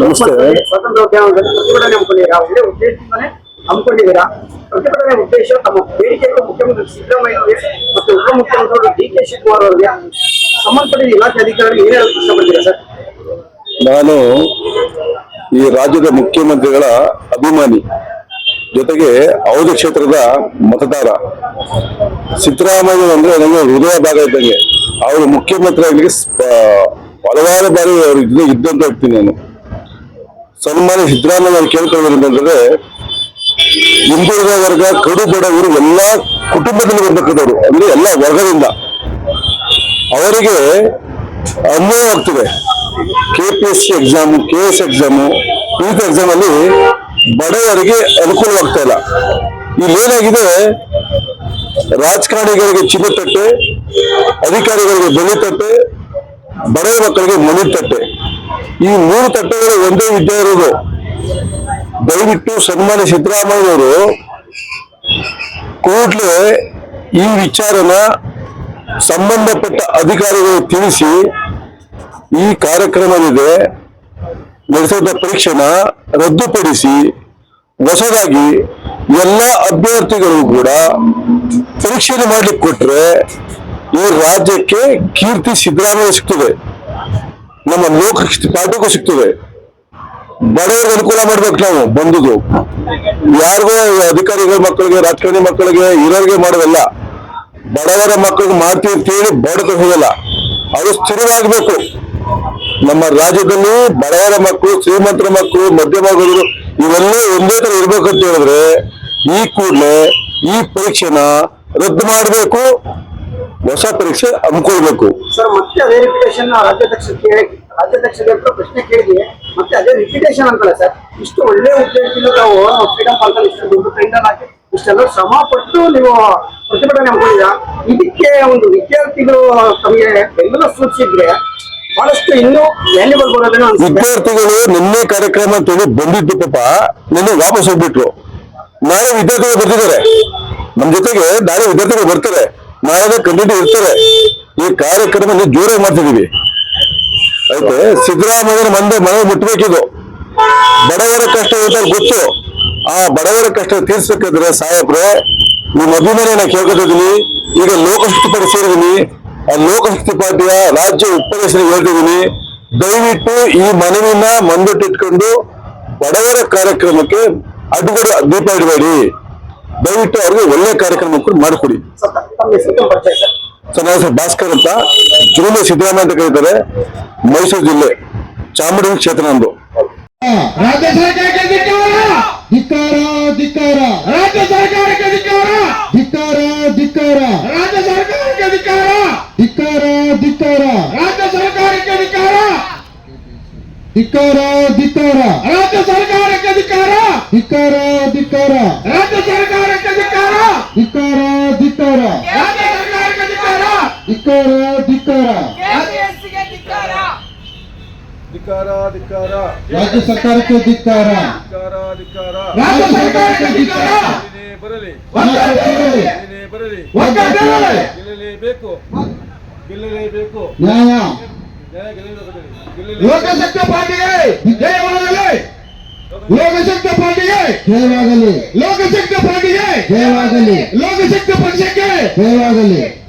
ನಮಸ್ತೆ. ಸ್ವಾತಂತ್ರ್ಯ ಉದ್ಯಾನವನದಲ್ಲಿ ಪ್ರತಿಭಟನೆ ಹಮ್ಮಿಕೊಂಡಿದ್ದೀರಾ? ಒಳ್ಳೆ ಉದ್ದೇಶದಿಂದಲೇ ಹಮ್ಮಿಕೊಂಡಿದ್ದೀರಾ? ಪ್ರತಿಭಟನೆ ಉದ್ದೇಶ ತಮ್ಮ ಬೇಡಿಕೆಗಳು ಮುಖ್ಯಮಂತ್ರಿ ಸಿದ್ದರಾಮಯ್ಯ ಅವರಿಗೆ ಮತ್ತು ಉಪಮುಖ್ಯಮಂತ್ರಿ ಡಿ ಕೆ ಶಿವಕುಮಾರ್ ಅವರಿಗೆ ಸಂಬಂಧಪಟ್ಟ ಇಲಾಖೆ ಅಧಿಕಾರಿಗಳು ಏನ್ ಹೇಳಕ್ ಇಷ್ಟಪಡ್ತೀರಾ ಸರ್? ನಾನು ಈ ರಾಜ್ಯದ ಮುಖ್ಯಮಂತ್ರಿಗಳ ಅಭಿಮಾನಿ ಜೊತೆಗೆ ಅವಧಿ ಕ್ಷೇತ್ರದ ಮತದಾರ. ಸಿದ್ದರಾಮಯ್ಯ ಅಂದ್ರೆ ನನಗೆ ಹೃದಯ ಭಾಗ ಇದ್ದಂಗೆ. ಅವರು ಮುಖ್ಯಮಂತ್ರಿ ಆಗಲಿಕ್ಕೆ ಹಲವಾರು ಬಾರಿ ಅವ್ರ ಇದ್ದ ಇದ್ದಂತ ಹೇಳ್ತೀನಿ ನಾನು. ಸನ್ಮಾನ್ಯ ಸಿದ್ದರಾಮಯ್ಯ ನಾನು ಕೇಳ್ಕೊಳ್ಳೋದ್ರಿಂದ ಹಿಂದುಳಿದ ವರ್ಗ, ಕಡು ಬಡವರು ಎಲ್ಲಾ ಕುಟುಂಬದಲ್ಲಿ ಬರ್ತಕ್ಕಂಥವ್ರು ಅಂದ್ರೆ ಎಲ್ಲ ವರ್ಗದಿಂದ. ಅವರಿಗೆ ಅನ್ಯಾಯ ಆಗ್ತದೆ. K P S C exam K S exam ಈ ಎಕ್ಸಾಮ್ ಅಲ್ಲಿ ಬಡವರಿಗೆ ಅನುಕೂಲವಾಗ್ತಾ ಇಲ್ಲ. ಇಲ್ಲಿ ಏನಾಗಿದೆ? ರಾಜಕಾರಣಿಗಳಿಗೆ ಚಿನ್ನ ತಟ್ಟೆ, ಅಧಿಕಾರಿಗಳಿಗೆ ಬೆಲೆ ತಟ್ಟೆ ಬಡವ ಮಕ್ಕಳಿಗೆ ಮಣಿ ತಟ್ಟೆ. ಈ ಮೂರು ತಟ್ಟೆಗಳು ಒಂದೇ ವಿದ್ಯೆ ಇರೋದು. ದಯವಿಟ್ಟು ಸನ್ಮಾನ್ಯ ಸಿದ್ದರಾಮಯ್ಯವರು ಕೂಡಲೇ ಈ ವಿಚಾರನ ಸಂಬಂಧಪಟ್ಟ ಅಧಿಕಾರಿಗಳು ತಿಳಿಸಿ ಈ ಕಾರ್ಯಕ್ರಮವಿದೆ ನಡೆಸಿದ ಪರೀಕ್ಷೆನ ರದ್ದುಪಡಿಸಿ ಹೊಸದಾಗಿ ಎಲ್ಲ ಅಭ್ಯರ್ಥಿಗಳು ಕೂಡ ಪರೀಕ್ಷೆ ಮಾಡ್ಲಿಕ್ಕೆ ಕೊಟ್ರೆ ಈ ರಾಜ್ಯಕ್ಕೆ ಕೀರ್ತಿ ಸಿದ್ದರಾಮಯ್ಯ ಸಿಗ್ತದೆ. ನಮ್ಮ ಲೋಕ ಪಾರ್ಟಿಗೂ ಸಿಗ್ತದೆ. ಬಡವರಿಗೆ ಅನುಕೂಲ ಮಾಡ್ಬೇಕು ನಾವು ಬಂದುದು ಯಾರಿಗೂ ಅಧಿಕಾರಿಗಳ ಮಕ್ಕಳಿಗೆ ರಾಜಕಾರಣಿ ಮಕ್ಕಳಿಗೆ ಇರೋರಿಗೆ ಮಾಡೋದಲ್ಲ. ಬಡವರ ಮಕ್ಕಳಿಗೆ ಮಾಡ್ತೀವಿ ಅಂತೇಳಿ ಬಡದ ಹೋಗಲ್ಲ. ಅದು ಸ್ಥಿರವಾಗಬೇಕು. ನಮ್ಮ ರಾಜ್ಯದಲ್ಲಿ ಬಡವರ ಮಕ್ಕಳು, ಶ್ರೀಮಂತರ ಮಕ್ಕಳು, ಮಧ್ಯಮ ವರ್ಗದವರು, ಇವೆಲ್ಲ ಒಂದೇ ತರ ಇರ್ಬೇಕಂತ ಹೇಳಿದ್ರೆ, ಈ ಕೂಡಲೇ ಈ ಪರೀಕ್ಷೆನ ರದ್ದು ಮಾಡಬೇಕು. ಹೊಸ ಪರೀಕ್ಷೆ ಹಮ್ಮಿಕೊಳ್ಬೇಕು. ಸರ್ ಮತ್ತೆ ಅದೇ ರಿಪಿಟೇಷನ್ ರಾಜ್ಯಾಧ್ಯಕ್ಷ ಕೇಳಿ ರಾಜ್ಯಾಧ್ಯಕ್ಷರಿಗೆ ಪ್ರಶ್ನೆ ಕೇಳಿದ್ವಿ. ಮತ್ತೆ ಅದೇ ರಿಪಿಟೇಷನ್ ಅಂತಲ್ಲ ಸರ್ ಇಷ್ಟು ಒಳ್ಳೆ ಉದ್ದೇಶದಿಂದ ನಾವು ಫ್ರೀಡಮ್ ಪಾರ್ಕಲ್ಲಿ ಇಷ್ಟು ದುಡ್ಡು ಟೆಂಡರ್ ಹಾಕಿ ಇಷ್ಟೆಲ್ಲ ಶ್ರಮ ಪಟ್ಟು ನೀವು ಪ್ರತಿಭಟನೆ ಮಾಡಿದ ಇದಕ್ಕೆ ಒಂದು ವಿದ್ಯಾರ್ಥಿಗಳು ತಮಗೆ ಬೆಂಬಲ ಸೂಚಿಸಿದ್ರೆ ಬಹಳಷ್ಟು ಇನ್ನೂ ವ್ಯಾಲ್ಯೂಬಲ್ ಬರೋದೇನೋ ಅನ್ಸುತ್ತೆ. ವಿದ್ಯಾರ್ಥಿಗಳು ನಿನ್ನೆ ಕಾರ್ಯಕ್ರಮ ಅಂತೇಳಿ ಬಂದಿದ್ದು ಪಾಪ ನಿನ್ನೆ ವಾಪಸ್ ಹೋಗ್ಬಿಟ್ರು. ನಾಳೆ ವಿದ್ಯಾರ್ಥಿಗಳು ಬರ್ತಿದ್ದಾರೆ. ನಮ್ ಜೊತೆಗೆ ನಾಳೆ ವಿದ್ಯಾರ್ಥಿಗಳು ಬರ್ತಾರೆ. ನಾಳೆ ಕಂಟಿನ್ಯೂ ಇರ್ತಾರೆ. ಈ ಕಾರ್ಯಕ್ರಮ ಜೋರಾಗಿ ಮಾಡ್ತಿದೀವಿ. ಆಯ್ತು? ಸಿದ್ದರಾಮಯ್ಯನ ಮಂದೆ ಮನೆ ಮುಟ್ಬೇಕಿದು. ಬಡವರ ಕಷ್ಟ ಅಂತ ಗೊತ್ತು. ಆ ಬಡವರ ಕಷ್ಟ ತೀರ್ಸಕ್ಕಿದ್ರೆ ಸಾಹೇಬ್ರೆ, ನಿಮ್ಮ ಅಭಿಮಾನಿ ನಾನು ಕೇಳ್ಕೊತಿದ್ದೀನಿ. ಈಗ ಲೋಕಶಕ್ತಿ ಪಾರ್ಟಿ ಸೇರಿದೀನಿ ಆ ಲೋಕಶಕ್ತಿ ಪಾರ್ಟಿಯ ರಾಜ್ಯ ಉಪದೇಶನ ಹೇಳ್ತಿದ್ದೀನಿ. ದಯವಿಟ್ಟು ಈ ಮನವಿನ ಮಂದಿಟ್ಟಿಟ್ಕೊಂಡು ಬಡವರ ಕಾರ್ಯಕ್ರಮಕ್ಕೆ ಅಡ್ಡಗಡೆ ದೀಪ ಇಡಬೇಡಿ. ದಯವಿಟ್ಟು ಅವರಿಗೆ ಒಳ್ಳೆ ಕಾರ್ಯಕ್ರಮ ಮಾಡಿಕೊಡಿ. ಸರ್ ನನ್ನ ಹೆಸರು ಭಾಸ್ಕರ್ ಅಂತ ಜೂನಿಯರ್ ಸಿದ್ದರಾಮಯ್ಯ ಅಂತ ಕರೀತಾರೆ. ಮೈಸೂರು ಜಿಲ್ಲೆ, ಚಾಮುಂಡಿ ಕ್ಷೇತ್ರ ನಂದು. ರಾಜ್ಯ ಧಿಕ್ಕಾರ ಧಿಕ್ಕಾರ ರಾಜ್ಯ ಸರ್ಕಾರಕ್ಕೆ ಧಿಕ್ಕಾರ ರಾಜ್ಯ ರಾಜ್ಯ ಧಿಕ್ಕಾರ ಧಿಕ್ಕಾರ. ರಾಜ್ಯ ಸರ್ಕಾರಕ್ಕೆ ಧಿಕ್ಕಾರ ಧಿಕ್ಕಾರ ಧಿಕ್ಕಾರ ರಾಜ್ಯ ಸರ್ಕಾರಕ್ಕೆ ಧಿಕ್ಕಾರ ಧಿಕ್ಕಾರ ಧಿಕ್ಕಾರ ರಾಜ್ಯ ಸರ್ಕಾರಕ್ಕೆ ಧಿಕ್ಕಾರ ಧಿಕ್ಕಾರ ಧಿಕ್ಕಾರ. ರಾಜ್ಯ ಸರ್ಕಾರಕ್ಕೆ ಧಿಕ್ಕಾರ. ರಾಜ್ಯ ಸರ್ಕಾರಕ್ಕೆ ಧಿಕ್ಕಾರ. ಬರಲಿ. ಬರಲಿ. ಗೆಲ್ಲಲೇಬೇಕು. ಗೆಲ್ಲಲೇಬೇಕು. ನ್ಯಾಯ. ಲೋಕಶಕ್ತಿ ಪಾರ್ಟಿಗೆ. ಜಯವಾಗಲಿ ಲೋಕಶಕ್ತಿ ಪಾರ್ಟಿಗೆ. ಜಯವಾಗಲಿ ಲೋಕಶಕ್ತಿ ಪಾರ್ಟಿಗೆ. ಜಯವಾಗಲಿ ಲೋಕಶಕ್ತಿ ಪಕ್ಷಕ್ಕೆ. ಜಯವಾಗಲಿ